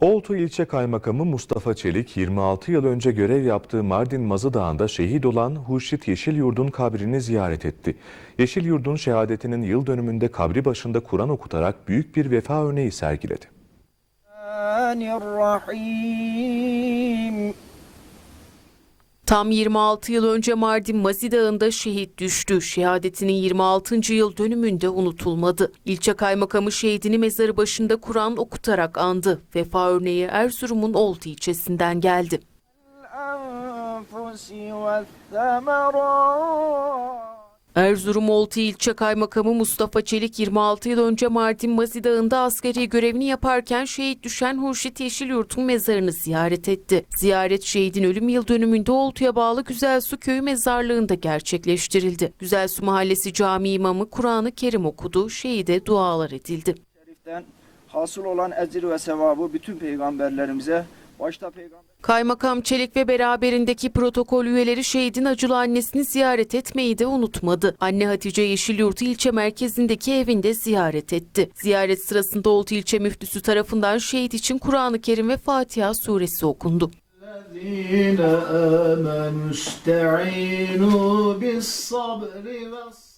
Oltu ilçe kaymakamı Mustafa Çelik 26 yıl önce görev yaptığı Mardin Mazıdağ'ında şehit olan Hurşit Yeşilyurt'un kabrini ziyaret etti. Yeşilyurt'un şehadetinin yıl dönümünde kabri başında Kur'an okutarak büyük bir vefa örneği sergiledi. Tam 26 yıl önce Mardin Mazi Dağı'nda şehit düştü. Şehadetinin 26. yıl dönümünde unutulmadı. İlçe kaymakamı şehidini mezarı başında Kur'an okutarak andı. Vefa örneği Erzurum'un Oltu ilçesinden geldi. Erzurum Oltu İlçe Kaymakamı Mustafa Çelik 26 yıl önce Mardin Mazi Dağı'nda askeri görevini yaparken şehit düşen Hurşit Yeşilyurt'un mezarını ziyaret etti. Ziyaret şehidin ölüm yıl dönümünde Oltu'ya bağlı Güzelsu Köyü mezarlığında gerçekleştirildi. Güzelsu Mahallesi Cami imamı Kur'an-ı Kerim okudu, şehide dualar edildi. Şeriften hasıl olan ecir ve sevabı bütün peygamberlerimize başta peygamber Kaymakam Çelik ve beraberindeki protokol üyeleri şehidin acılı annesini ziyaret etmeyi de unutmadı. Anne Hatice Yeşilyurt ilçe merkezindeki evinde ziyaret etti. Ziyaret sırasında Oltu ilçe müftüsü tarafından şehit için Kur'an-ı Kerim ve Fatiha suresi okundu. الذين آمنوا استعينوا بالصبر والصبر